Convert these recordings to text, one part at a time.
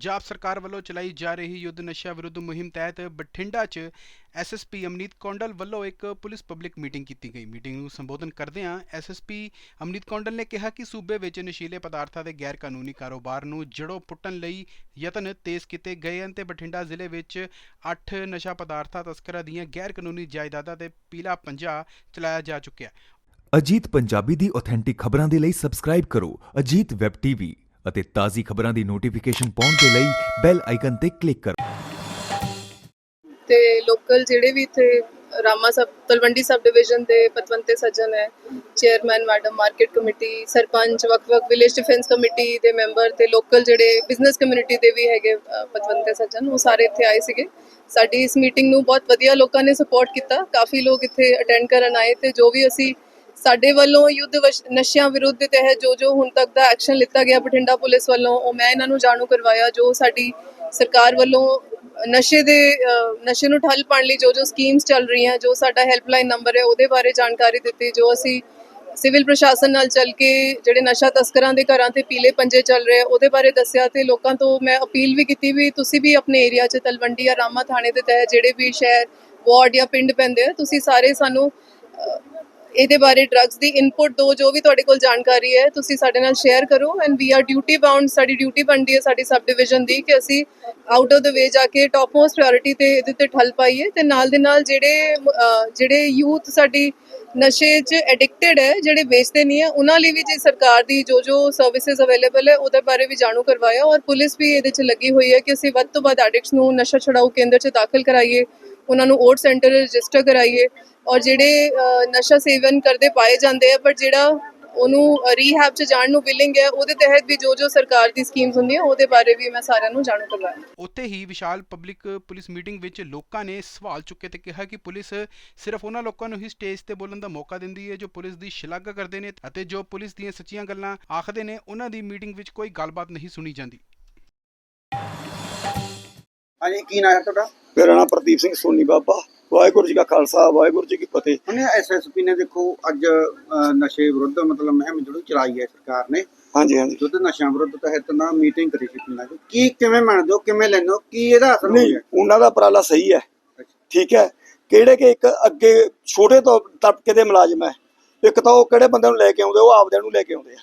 ਪੰਜਾਬ ਸਰਕਾਰ ਵੱਲੋਂ ਚਲਾਈ ਜਾ ਰਹੀ ਯੁੱਧ ਨਸ਼ਾ ਵਿਰੁੱਧ ਮੁਹਿੰਮ ਤਹਿਤ ਬਠਿੰਡਾ 'ਚ ਐਸਐਸਪੀ ਅਮਨੀਤ ਕੌਂਡਲ ਵੱਲੋਂ ਇੱਕ ਪੁਲਿਸ ਪਬਲਿਕ ਮੀਟਿੰਗ ਕੀਤੀ ਗਈ। ਮੀਟਿੰਗ ਨੂੰ ਸੰਬੋਧਨ ਕਰਦਿਆਂ ਐਸਐਸਪੀ ਅਮਨੀਤ ਕੌਂਡਲ ਨੇ ਕਿਹਾ ਕਿ ਸੂਬੇ ਵਿੱਚ ਨਸ਼ੀਲੇ ਪਦਾਰਥਾਂ ਦੇ ਗੈਰ ਕਾਨੂੰਨੀ ਕਾਰੋਬਾਰ ਨੂੰ ਜੜੋਂ ਪੁੱਟਣ ਲਈ ਯਤਨ ਤੇਜ਼ ਕੀਤੇ ਗਏ ਹਨ ਤੇ ਬਠਿੰਡਾ ਜ਼ਿਲ੍ਹੇ ਵਿੱਚ 8 ਨਸ਼ਾ ਪਦਾਰਥਾਂ ਤਸਕਰਾਂ ਦੀਆਂ ਗੈਰ ਕਾਨੂੰਨੀ ਜਾਇਦਾਦਾਂ ਤੇ ਪੀਲਾ ਪੰਜਾ ਚਲਾਇਆ ਜਾ ਚੁੱਕਿਆ ਅਜੀਤ ਪੰਜਾਬੀ ਦੀ ਆਥੈਂਟਿਕ ਖਬਰਾਂ ਦੇ ਲਈ ਸਬਸਕ੍ਰਾਈਬ ਕਰੋ ਅਜੀਤ ਵੈਬ ਟੀਵੀ। ਅਤੇ ਤਾਜ਼ੀ ਖਬਰਾਂ ਦੀ ਨੋਟੀਫਿਕੇਸ਼ਨ ਪਾਉਣ ਦੇ ਲਈ ਬੈਲ ਆਈਕਨ ਤੇ ਕਲਿੱਕ ਕਰੋ। ਤੇ ਲੋਕਲ ਜਿਹੜੇ ਵੀ ਇੱਥੇ Rama sub Talwandi sub division ਦੇ ਪਤਵੰਤੇ ਸੱਜਣ ਹੈ chairman madam market committee sarpanch, ਵੱਖ-ਵੱਖ ਵਿਲੇਜ ਡਿਫੈਂਸ ਕਮੇਟੀ ਦੇ ਮੈਂਬਰ ਤੇ ਲੋਕਲ ਜਿਹੜੇ ਬਿਜ਼ਨਸ ਕਮਿਊਨਿਟੀ ਦੇ ਵੀ ਹੈਗੇ ਪਤਵੰਤੇ ਸੱਜਣ, ਉਹ ਸਾਰੇ ਇੱਥੇ ਆਏ ਸੀਗੇ। ਸਾਡੀ ਇਸ ਮੀਟਿੰਗ ਨੂੰ ਬਹੁਤ ਵਧੀਆ ਲੋਕਾਂ ਨੇ ਸਪੋਰਟ ਕੀਤਾ। ਕਾਫੀ ਲੋਕ ਇੱਥੇ ਅਟੈਂਡ ਕਰਨ ਆਏ ਤੇ ਜੋ ਵੀ ਅਸੀਂ ਸਾਡੇ ਵੱਲੋਂ ਯੁੱਧ ਨਸ਼ਿਆਂ ਵਿਰੁੱਧ ਦੇ ਤਹਿਤ ਜੋ ਜੋ ਹੁਣ ਤੱਕ ਦਾ ਐਕਸ਼ਨ ਲਿੱਤਾ ਗਿਆ ਬਠਿੰਡਾ ਪੁਲਿਸ ਵੱਲੋਂ, ਉਹ ਮੈਂ ਇਹਨਾਂ ਨੂੰ ਜਾਣੂ ਕਰਵਾਇਆ, ਜੋ ਸਾਡੀ ਸਰਕਾਰ ਵੱਲੋਂ ਨਸ਼ੇ ਦੇ ਨਸ਼ੇ ਨੂੰ ਠੱਲ ਪਾਉਣ ਲਈ ਜੋ ਜੋ ਸਕੀਮਸ ਚੱਲ ਰਹੀਆਂ, ਜੋ ਸਾਡਾ ਹੈਲਪਲਾਈਨ ਨੰਬਰ ਹੈ, ਉਹਦੇ ਬਾਰੇ ਜਾਣਕਾਰੀ ਦਿੱਤੀ, ਜੋ ਅਸੀਂ ਸਿਵਲ ਪ੍ਰਸ਼ਾਸਨ ਨਾਲ ਚੱਲ ਕੇ ਜਿਹੜੇ ਨਸ਼ਾ ਤਸਕਰਾਂ ਦੇ ਘਰਾਂ ਤੇ ਪੀਲੇ ਪੰਜੇ ਚੱਲ ਰਹੇ, ਉਹਦੇ ਬਾਰੇ ਦੱਸਿਆ ਤੇ ਲੋਕਾਂ ਤੋਂ ਮੈਂ ਅਪੀਲ ਵੀ ਕੀਤੀ ਵੀ ਤੁਸੀਂ ਵੀ ਆਪਣੇ ਏਰੀਆ 'ਚ ਤਲਵੰਡੀ ਜਾਂ ਰਾਮਾ ਥਾਣੇ ਦੇ ਤਹਿਤ ਜਿਹੜੇ ਵੀ ਸ਼ਹਿਰ, ਵਾਰਡ ਜਾਂ ਪਿੰਡ ਪੈਂਦੇ ਆ, ਤੁਸੀਂ ਸਾਰੇ ਸਾਨੂੰ ਇਹਦੇ ਬਾਰੇ ਡਰੱਗਸ ਦੀ ਇਨਪੁਟ ਦੋ, ਜੋ ਵੀ ਤੁਹਾਡੇ ਕੋਲ ਜਾਣਕਾਰੀ ਹੈ, ਤੁਸੀਂ ਸਾਡੇ ਨਾਲ ਸ਼ੇਅਰ ਕਰੋ and we are duty bound ਸਾਡੀ ਡਿਊਟੀ ਬਣਦੀ ਹੈ ਸਾਡੀ ਸਬ ਡਿਵੀਜ਼ਨ ਦੀ ਕਿ ਅਸੀਂ ਆਊਟ ਆਫ ਦ ਵੇ ਜਾ ਕੇ ਟੌਪ ਮੋਸਟ ਪ੍ਰਾਇੋਰਟੀ ਤੇ ਇਹਦੇ ਤੇ ਠੱਲ ਪਾਈਏ ਤੇ ਨਾਲ ਦੇ ਨਾਲ ਜਿਹੜੇ ਜਿਹੜੇ ਯੂਥ ਸਾਡੀ ਨਸ਼ੇ 'ਚ ਐਡਿਕਟਡ ਹੈ, ਜਿਹੜੇ ਵੇਚਦੇ ਨਹੀਂ ਹੈ, ਉਹਨਾਂ ਲਈ ਵੀ ਜੇ ਸਰਕਾਰ ਦੀ ਜੋ ਜੋ ਸਰਵਿਸਿਜ਼ ਅਵੇਲੇਬਲ ਹੈ, ਉਹਦੇ ਬਾਰੇ ਵੀ ਜਾਣੂ ਕਰਵਾਇਆ ਔਰ ਪੁਲਿਸ ਵੀ ਇਹਦੇ 'ਚ ਲੱਗੀ ਹੋਈ ਹੈ ਕਿ ਅਸੀਂ ਵੱਧ ਤੋਂ ਵੱਧ ਐਡਿਕਟਸ ਨੂੰ ਨਸ਼ਾ ਛਡਾਊ ਕੇਂਦਰ 'ਚ ਦਾਖਲ ਕਰਾਈਏ। ਉਹਨਾਂ ਨੂੰ ਓਟ ਸੈਂਟਰ ਰਜਿਸਟਰ ਕਰਾਈਏ ਔਰ ਜਿਹੜੇ ਨਸ਼ਾ ਸੇਵਨ ਕਰਦੇ ਪਾਏ ਜਾਂਦੇ ਆ ਪਰ ਜਿਹੜਾ ਉਹਨੂੰ ਰੀਹੈਬ 'ਚ ਜਾਣ ਨੂੰ ਵਿਲਿੰਗ ਹੈ, ਉਹਦੇ ਤਹਿਤ ਵੀ ਜੋ ਜੋ ਸਰਕਾਰ ਦੀ ਸਕੀਮਸ ਹੁੰਦੀਆਂ, ਉਹਦੇ ਬਾਰੇ ਵੀ ਮੈਂ ਸਾਰਿਆਂ ਨੂੰ ਜਾਣੂ ਕਰਵਾਇਆ ਉੱਥੇ ਹੀ ਵਿਸ਼ਾਲ ਪਬਲਿਕ ਪੁਲਿਸ ਮੀਟਿੰਗ ਵਿੱਚ ਲੋਕਾਂ ਨੇ ਸਵਾਲ ਚੁੱਕੇ ਤੇ ਕਿਹਾ ਕਿ ਪੁਲਿਸ ਸਿਰਫ ਉਹਨਾਂ ਲੋਕਾਂ ਨੂੰ ਹੀ ਸਟੇਜ ਤੇ ਬੋਲਣ ਦਾ ਮੌਕਾ ਦਿੰਦੀ ਹੈ ਜੋ ਪੁਲਿਸ ਦੀ ਸ਼ਲਾਘਾ ਕਰਦੇ ਨੇ ਅਤੇ ਜੋ ਪੁਲਿਸ ਦੀਆਂ ਸੱਚੀਆਂ ਗੱਲਾਂ ਆਖਦੇ ਨੇ, ਉਹਨਾਂ ਦੀ ਮੀਟਿੰਗ ਵਿੱਚ ਕੋਈ ਗੱਲਬਾਤ ਨਹੀਂ ਸੁਣੀ ਜਾਂਦੀ। ਹਾਂਜੀ ਕੀ ਨਾਮ ਹੈ ਤੁਹਾਡਾ? ਮੇਰਾ ਨਾਮ ਪ੍ਰਦੀਪ ਸਿੰਘ ਸੋਨੀ ਬਾਬਾ। ਵਾਹਿਗੁਰੂ ਜੀ ਕਾ ਖਾਲਸਾ ਵਾਹਿਗੁਰੂ ਜੀ ਕੀ ਫਤਿਹ। ਉਹਨੇ ਐਸਐਸਪੀ ਨੇ ਦੇਖੋ ਅੱਜ ਨਸ਼ੇ ਵਿਰੁੱਧ ਮਤਲਬ ਮੁਹਿੰਮ ਜਿਹੜੀ ਚਲਾਈ ਹੈ ਸਰਕਾਰ ਨੇ। ਹਾਂਜੀ ਹਾਂਜੀ। ਯੁੱਧ ਨਸ਼ਿਆਂ ਵਿਰੁੱਧ ਤਹਿਤ ਨਾ ਮੀਟਿੰਗ ਕਰੀ ਸੀ ਪਿੰਡਾਂ 'ਚ। ਕੀ ਕਿਵੇਂ ਮੰਨਦੇ ਹੋ ਕਿਵੇਂ ਹੋ? ਕੀ ਇਹਦਾ ਅਸਰ ਨਹੀਂ ਹੋਇਆ ਉਹਨਾਂ ਦਾ ਉਪਰਾਲਾ ਸਹੀ ਹੈ। ਠੀਕ ਹੈ। ਕਿਹੜੇ ਕਿ ਇੱਕ ਅੱਗੇ ਛੋਟੇ ਤੋਂ ਤਬਕੇ ਦੇ ਮੁਲਾਜ਼ਮ ਹੈ। ਇੱਕ ਤਾਂ ਉਹ ਕਿਹੜੇ ਬੰਦੇ ਨੂੰ ਲੈ ਕੇ ਆਉਂਦੇ ਉਹ ਆਪਦਿਆਂ ਨੂੰ ਲੈ ਕੇ ਆਉਂਦੇ ਆ।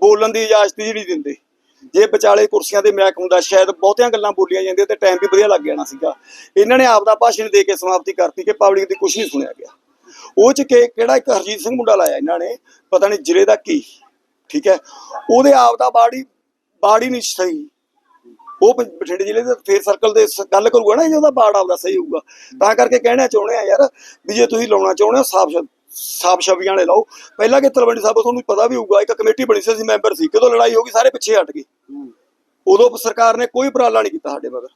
ਬੋਲਣ ਦੀ ਇਜਾਜ਼ਤ ਹੀ ਨਹੀਂ ਦਿੰਦੇ। ਜੇ ਵਿਚਾਲੇ ਕੁਰਸੀਆਂ ਤੇ ਮੈਕ ਹੁੰਦਾ, ਸ਼ਾਇਦ ਬਹੁਤੀਆਂ ਗੱਲਾਂ ਬੋਲੀਆਂ ਜਾਂਦੀਆਂ ਤੇ ਟਾਈਮ ਵੀ ਵਧੀਆ ਲੱਗ ਜਾਣਾ ਸੀਗਾ। ਇਹਨਾਂ ਨੇ ਆਪਦਾ ਭਾਸ਼ਣ ਦੇ ਕੇ ਸਮਾਪਤੀ ਕਰਤੀ ਕਿ ਪਬਲਿਕ ਦੀ ਕੁਝ ਨਹੀਂ ਸੁਣਿਆ ਗਿਆ। ਉਹ ਚ ਕਿ, ਕਿਹੜਾ ਇੱਕ ਹਰਜੀਤ ਸਿੰਘ ਮੁੰਡਾ ਲਾਇਆ ਇਹਨਾਂ ਨੇ, ਪਤਾ ਨਹੀਂ ਜ਼ਿਲ੍ਹੇ ਦਾ ਕੀ, ਠੀਕ ਹੈ? ਉਹਦੇ ਆਪ ਦਾ ਬਾੜੀ ਬਾੜੀ ਨਹੀਂ ਸਹੀ। ਉਹ ਬਠਿੰਡੇ ਜ਼ਿਲ੍ਹੇ ਦੇ ਫੇਰ ਸਰਕਲ ਦੇ ਗੱਲ ਕਰੂਗਾ ਨਾ ਜੇ ਉਹਦਾ ਬਾੜ ਆਪਦਾ ਸਹੀ ਹੋਊਗਾ। ਤਾਂ ਕਰਕੇ ਕਹਿਣਾ ਚਾਹੁੰਦੇ ਆ ਯਾਰ ਵੀ ਜੇ ਤੁਸੀਂ ਲਾਉਣਾ ਚਾਹੁੰਦੇ ਹੋ ਸਾਫ਼ ਸਾਫ਼ ਛਵੀਆਂ ਵਾਲੇ ਲਾਓ। ਪਹਿਲਾਂ ਕਿ ਤਲਵੰਡੀ ਸਾਹਿਬ ਤੁਹਾਨੂੰ ਪਤਾ ਵੀ ਹੋਊਗਾ ਇੱਕ ਕਮੇਟੀ ਬਣੀ ਸੀ ਅਸੀਂ ਮੈਂਬਰ ਸੀ। ਕਦੋਂ ਲੜਾਈ ਹੋ ਗਈ ਸਾਰੇ ਪਿੱਛੇ ਹਟ ਗਏ। ਉਦੋਂ ਸਰਕਾਰ ਨੇ ਕੋਈ ਉਪਰਾਲਾ ਨਹੀਂ ਕੀਤਾ ਸਾਡੇ ਮਗਰ।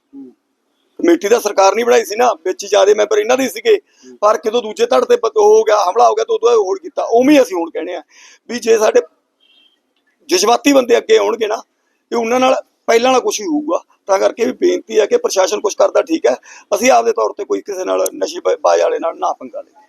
ਕਮੇਟੀ ਦਾ ਸਰਕਾਰ ਨਹੀਂ ਬਣਾਈ ਸੀ ਨਾ ਵਿੱਚ ਜਿਆਦੇ ਮੈਂਬਰ ਇਹਨਾਂ ਦੇ ਸੀਗੇ। ਪਰ ਕਿਦੋਂ ਦੂਜੇ ਧੜ ਤੇ ਹੋ ਗਿਆ ਹਮਲਾ ਹੋ ਗਿਆ ਤਾਂ ਉਦੋਂ ਹੋੜ ਕੀਤਾ। ਉਵੇਂ ਅਸੀਂ ਹੁਣ ਕਹਿੰਦੇ ਆ ਵੀ ਜੇ ਸਾਡੇ ਜਜ਼ਬਾਤੀ ਬੰਦੇ ਅੱਗੇ ਆਉਣਗੇ ਨਾ ਤੇ ਉਹਨਾਂ ਨਾਲ ਪਹਿਲਾਂ ਵਾਲਾ ਕੁਝ ਹੀ ਹੋਊਗਾ। ਤਾਂ ਕਰਕੇ ਵੀ ਬੇਨਤੀ ਹੈ ਕਿ ਪ੍ਰਸ਼ਾਸਨ ਕੁਝ ਕਰਦਾ ਠੀਕ ਹੈ। ਅਸੀਂ ਆਪਦੇ ਤੌਰ ਤੇ ਕੋਈ ਕਿਸੇ ਨਾਲ ਨਸ਼ੇ ਬਾਜ਼ ਵਾਲੇ ਨਾਲ ਨਾ ਪੰਗਾ ਲਈਏ।